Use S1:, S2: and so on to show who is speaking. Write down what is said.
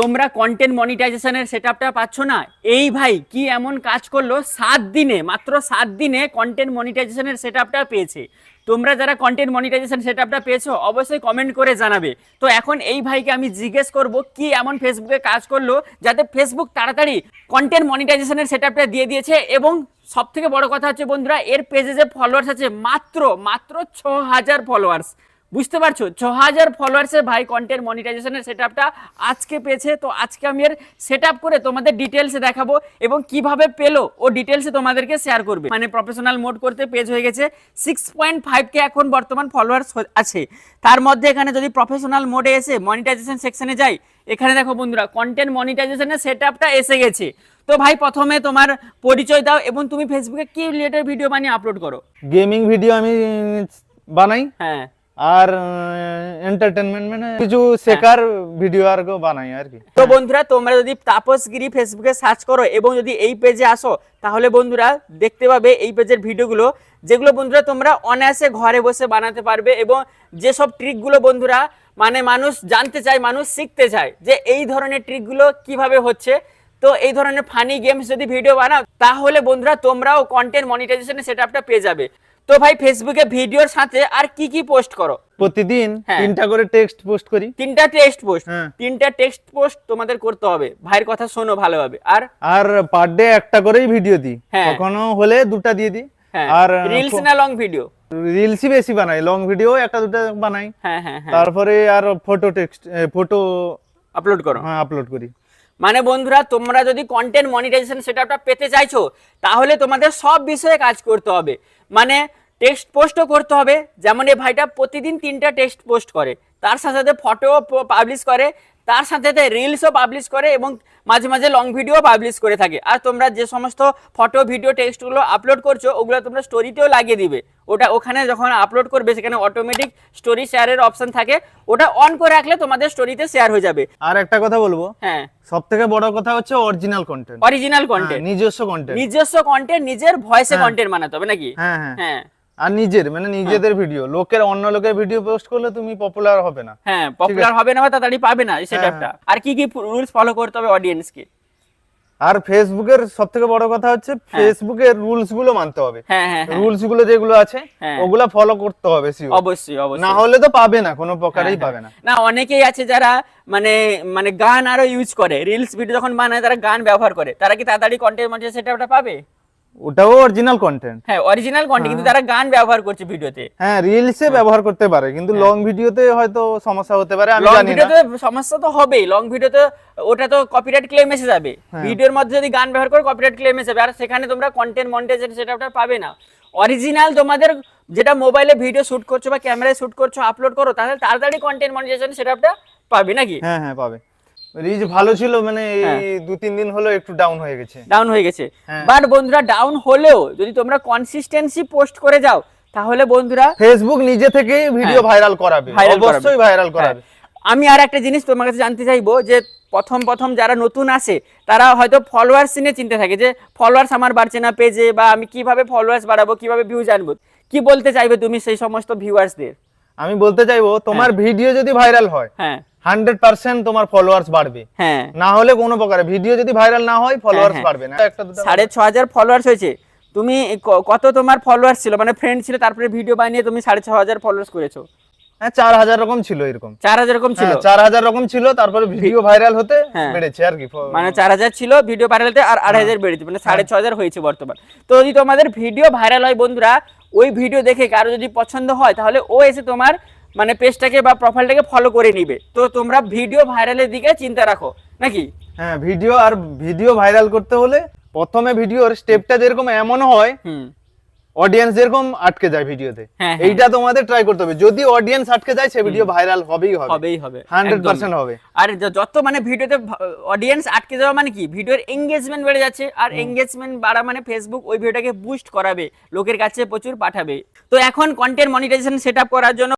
S1: তোমরা কন্টেন্ট মনিটাইজেশনের সেটআপটা পাচ্ছ না? এই ভাই, কি এমন কাজ করল? সাত দিনে, মাত্র সাত দিনে কন্টেন্ট মনিটাইজেশনের সেটআপটা পেয়েছে। তোমরা যারা কন্টেন্ট মনিটাইজেশন সেটআপটা পেয়েছ, অবশ্যই কমেন্ট করে জানাবে। তো এখন এই ভাইকে আমি জিজ্ঞেস করব, কি এমন ফেসবুকে কাজ করল যাতে ফেসবুক তাড়াতাড়ি কন্টেন্ট মনিটাইজেশনের সেটআপটা দিয়ে দিয়েছে? এবং সব থেকে বড় কথা হচ্ছে বন্ধুরা, এর পেজে যে ফলোয়ার্স আছে, মাত্র মাত্র ছ হাজার ফলোয়ার্স বুঝতে পারছ? ছ হাজার ফলোয়ার্সের ভাই কন্টেন্ট মনিটাইজেশনের সেট আপটা আজকে পেয়েছে। তো আজকে আমি এর সেট আপ করে তোমাদের ডিটেলসে দেখাবো এবং কীভাবে পেল ও ডিটেলসে তোমাদেরকে শেয়ার করবে। মানে প্রফেশনাল মোড করতে পেজ হয়ে গেছে। সিক্স পয়েন্ট ফাইভ কে এখন বর্তমান ফলোয়ার্স আছে। তার মধ্যে এখানে যদি প্রফেশনাল মোডে এসে মনিটাইজেশন সেকশনে যাই এখানে দেখো বন্ধুরা কন্টেন্ট মনিটাইজেশনের সেট আপটা এসে গেছে। তো ভাই প্রথমে তোমার পরিচয় দাও এবং তুমি ফেসবুকে কি রিলেটেড ভিডিও বানিয়ে আপলোড করো?
S2: গেমিং ভিডিও আমি বানাই।
S1: হ্যাঁ।
S2: আর এন্টারটেনমেন্ট মানে কিছু শেখার ভিডিও আর বানাই আর কি।
S1: তো বন্ধুরা, তোমরা যদি তাপসগিরি ফেসবুকে সার্চ করো এবং যদি এই পেজে আসো, তাহলে বন্ধুরা দেখতে পাবে এই পেজের ভিডিওগুলো যেগুলো বন্ধুরা তোমরা অনায়াসে ঘরে বসে বানাতে পারবে এবং যেসব ট্রিকগুলো বন্ধুরা মানে মানুষ জানতে চায়, মানুষ শিখতে চায়, যে এই ধরনের ট্রিকগুলো কীভাবে হচ্ছে। তো এই ধরনের ফানি গেমস যদি ভিডিও বানাও, তাহলে বন্ধুরা তোমরাও কন্টেন্ট মনিটাইজেশনের সেটআপটা পেয়ে যাবে। তো ভাই ফেসবুকে ভিডিওর সাথে আর কি কি পোস্ট করো?
S2: প্রতিদিন
S1: হ্যাঁ।
S2: তিনটা করে টেক্সট পোস্ট করি।
S1: তিনটা টেক্সট পোস্ট
S2: হ্যাঁ।
S1: তিনটা টেক্সট পোস্ট তোমাদের করতে হবে। ভাইয়ের কথা শোনো ভালোভাবে। আর
S2: আর পার ডে একটা করেই ভিডিও দিই।
S1: হ্যাঁ।
S2: কখনো হলে দুটা দিয়ে দিই। আর
S1: রিলস না লং ভিডিও
S2: রিলসই বেশি বানাই। লং ভিডিও একটা দুটা বানাই।
S1: হ্যাঁ হ্যাঁ হ্যাঁ।
S2: তারপরে আর ফটো টেক্সট ফটো
S1: আপলোড করো।
S2: হ্যাঁ আপলোড করি।
S1: মানে বন্ধুরা, তোমরা যদি কন্টেন্ট মনিটাইজেশন সেটআপটা পেতে চাইছো, তাহলে তোমাদের সব বিষয়ে কাজ করতে হবে। মানে টেক্সট পোস্টও করতে হবে। যেমন এই ভাইটা প্রতিদিন তিনটা টেক্সট পোস্ট করে। তার সাথে সাথে ফটোও পাবলিশ করে। তার সাথে সাথে রিলসও পাবলিশ করে এবং মাঝে মাঝে লং ভিডিও পাবলিশ করে থাকে। আর তোমরা যে সমস্ত ফটো ভিডিও টেক্সটগুলো আপলোড করছ ওগুলো তোমরা স্টোরিতেও লাগিয়ে দিবে। ওটা ওখানে যখন আপলোড করবে সেখানে অটোমেটিক স্টোরি শেয়ারের অপশন থাকে। ওটা অন করে রাখলে তোমাদের স্টোরিতে শেয়ার হয়ে যাবে।
S2: আর একটা কথা বলব
S1: হ্যাঁ।
S2: সব থেকে বড় কথা হচ্ছে অরিজিনাল কন্টেন্ট
S1: অরিজিনাল কন্টেন্ট
S2: নিজস্ব কন্টেন্ট
S1: নিজস্ব কন্টেন্ট নিজের ভয়েসে
S2: হ্যাঁ।
S1: কন্টেন্ট বানাতে হবে নাকি?
S2: হ্যাঁ হ্যাঁ।
S1: হ্যাঁ।
S2: আর নিজের মানে নিজেদের ভিডিও লোকের অন্য লোকের ভিডিও পোস্ট করলে তুমি পপুলার হবে না।
S1: হ্যাঁ পপুলার হবে না বা তাড়াতাড়ি পাবে না
S2: হ্যাঁ,
S1: সেটআপটা আর কি কি রুলস ফলো করতে হবে অডিয়েন্সকে
S2: আর ফেসবুকের সব থেকে বড় কথা হচ্ছে ফেসবুকের রুলসগুলো মানতে হবে।
S1: হ্যাঁ হ্যাঁ হ্যাঁ।
S2: রুলসগুলো যেগুলো আছে
S1: হ্যাঁ।
S2: ওগুলা ফলো করতে হবে sure।
S1: অবশ্যই
S2: না হলে তো পাবে না কোনো প্রকারেই
S1: হ্যাঁ,
S2: পাবে না।
S1: না অনেকেই আছে যারা মানে মানে গান আরও ইউজ করে। রিলস ভিডিও যখন বানায় তারা গান ব্যবহার করে। তারা কি তাড়াতাড়ি কন্টেন্ট সেটআপটা পাবে?
S2: ওটাও অরিজিনাল কন্টেন্ট
S1: হ্যাঁ অরিজিনাল কন্টেন্ট কিন্তু তারা গান ব্যবহার করছে ভিডিওতে।
S2: হ্যাঁ রিলসে ব্যবহার করতে পারে কিন্তু লং ভিডিওতে হয়তো সমস্যা হতে পারে আমি জানি না।
S1: ভিডিওতে সমস্যা তো হবেই লং ভিডিওতে ওটা তো কপিরাইট ক্লেম এসে যাবে।
S2: হ্যাঁ।
S1: ভিডিওর মধ্যে যদি গান ব্যবহার করে কপিরাইট ক্লেম এসে যাবে আর সেখানে তোমরা কন্টেন্ট মনিটাইজেশন সেটা পাবে না। অরিজিনাল তোমাদের যেটা মোবাইলে ভিডিও শুট করছ বা ক্যামেরায় শুট করছ আপলোড করো তাহলে তাড়াতাড়ি কন্টেন্ট মনিটাইজেশন সেটআপটা পাবে নাকি?
S2: হ্যাঁ হ্যাঁ পাবে। রিচ ভালো ছিল মানে এই
S1: হ্যাঁ।
S2: দু তিন দিন হলো একটু ডাউন হয়ে গেছে।
S1: ডাউন হয়ে গেছে।
S2: হ্যাঁ।
S1: বাট বন্ধুরা ডাউন হলেও যদি তোমরা কনসিস্টেন্সি পোস্ট করে যাও তাহলে বন্ধুরা
S2: ফেসবুক নিজে থেকেই ভিডিও ভাইরাল করাবে। অবশ্যই ভাইরাল করাবে।
S1: হ্যাঁ। আমি আর একটা জিনিস তোমার কাছে জানতে চাইব যে প্রথম প্রথম যারা নতুন আসে তারা হয়তো ফলোয়ার্স নিয়ে চিন্তা থাকে যে ফলোয়ার্স আমার বাড়ছে না পেজে বা আমি কীভাবে ফলোয়ার্স বাড়াবো কীভাবে ভিউজ আনব। কি বলতে চাইবে তুমি সেই সমস্ত ভিউয়ার্সদের
S2: আমি বলতে চাইব তোমার ভিডিও যদি ভাইরাল হয়
S1: হ্যাঁ।
S2: হান্ড্রেড পার্সেন্ট তোমার ফলোয়ার্স বাড়বে।
S1: হ্যাঁ।
S2: না হলে কোনো প্রকারে ভিডিও যদি ভাইরাল না হয় ফলোয়ার্স
S1: হ্যাঁ।
S2: বাড়বে না। একটা দুটো
S1: সাড়ে ছ হাজার ফলোয়ার্স হয়েছে। তুমি কত তোমার ফলোয়ার্স ছিল? মানে ফ্রেন্ড ছিল তারপরে ভিডিও বানিয়ে তুমি সাড়ে ছ হাজার ফলোয়ার্স করেছ।
S2: হ্যাঁ চার হাজার রকম ছিল এরকম।
S1: চার হাজার এরকম ছিল?
S2: হ্যাঁ, চার হাজার রকম ছিল তারপরে ভিডিও ভাইরাল হতে
S1: হ্যাঁ।
S2: বেড়েছে আর কি।
S1: মানে চার হাজার ছিল ভিডিও ভাইরাল হতে আর আড়াই হাজার বেড়েছে। মানে সাড়ে ছ হাজার হয়েছে বর্তমান। তো যদি তোমাদের ভিডিও ভাইরাল হয় বন্ধুরা ওই ভিডিও দেখে কারও যদি পছন্দ হয় তাহলে ও এসে তোমার মানে পেজটাকে বা প্রোফাইলটাকে ফলো করে নিবে। তো তোমরা ভিডিও ভাইরালের দিকে চিন্তা রাখো নাকি?
S2: হ্যাঁ ভিডিও আর ভিডিও ভাইরাল করতে হলে প্রথমে ভিডিওর স্টেপটা যেরকম এমন হয়
S1: হুম।
S2: অডিয়েন্স যেরকম আটকে যায় ভিডিওতে
S1: হ্যাঁ, হ্যাঁ।
S2: এইটা তোমাদের ট্রাই করতে হবে। যদি অডিয়েন্স আটকে যায় সে ভিডিও ভাইরাল হবেই হবে।
S1: হবেই হবে
S2: হান্ড্রেড
S1: একদমই।
S2: পার্সেন্ট হবে।
S1: আর যত মানে ভিডিওতে অডিয়েন্স আটকে যাওয়া মানে কি? ভিডিওর এঙ্গেজমেন্ট বেড়ে যাচ্ছে আর এঙ্গেজমেন্ট বাড়া মানে ফেসবুক ওই ভিডিওটাকে বুস্ট করাবে লোকের কাছে প্রচুর পাঠাবে। তো এখন কন্টেন্ট মনিটাইজেশন সেট করার জন্য